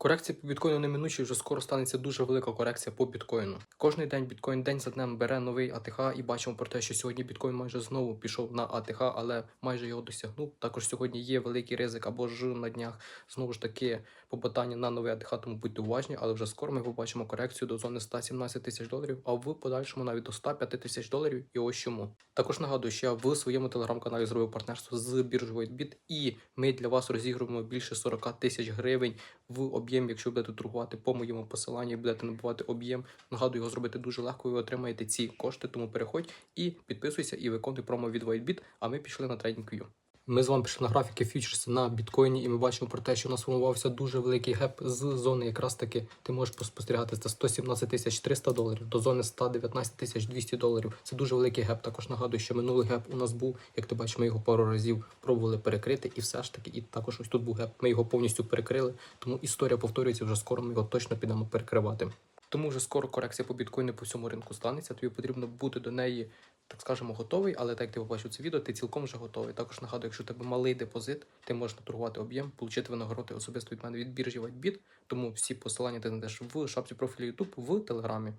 Корекція по біткоїну неминучі, вже скоро станеться дуже велика корекція по біткоїну. Кожний день біткоін день за днем бере новий АТХ і бачимо про те, що сьогодні біткоін майже знову пішов на АТХ, але майже його досягнув. Також сьогодні є великий ризик або ж на днях знову ж таки попитання на новий АТХ, тому будьте уважні, але вже скоро ми побачимо корекцію до зони 117 тисяч доларів, а в подальшому навіть до 105 тисяч доларів. І ось чому. Також нагадую, що я в своєму телеграм-каналі зробив партнерство з біржою WhiteBit, і ми для вас розігруємо більше 40 тисяч гривень в об'єм, якщо будете торгувати по моєму посиланню і будете набувати об'єм. Нагадую, його зробити дуже легко. Ви отримаєте ці кошти, тому переходь і підписуйся і виконуй промо від WhiteBit, А ми пішли на TradingView. Ми з вами пішли на графіки фьючерси на біткоїні, і ми бачимо про те, що у нас формувався дуже великий геп з зони, якраз таки ти можеш спостерігати це 117 тисяч 300 доларів до зони 119 тисяч 200 доларів. Це дуже великий геп. Також нагадую, що минулий геп у нас був, як ти бачиш, ми його пару разів пробували перекрити, і все ж таки, і також ось тут був геп. Ми його повністю перекрили. Тому історія повторюється вже скоро. Ми його точно підемо перекривати. Тому вже скоро корекція по біткоїну по всьому ринку станеться. Тобі потрібно бути до неї, так скажемо, готовий. Але так як ти побачив це відео, ти цілком вже готовий. Також нагадую, якщо у тебе малий депозит, ти можеш наторгувати об'єм, отримати винагороди особисто від мене від біржі WhiteBit. Тому всі посилання ти знайдеш в шапці профілю YouTube в Телеграмі.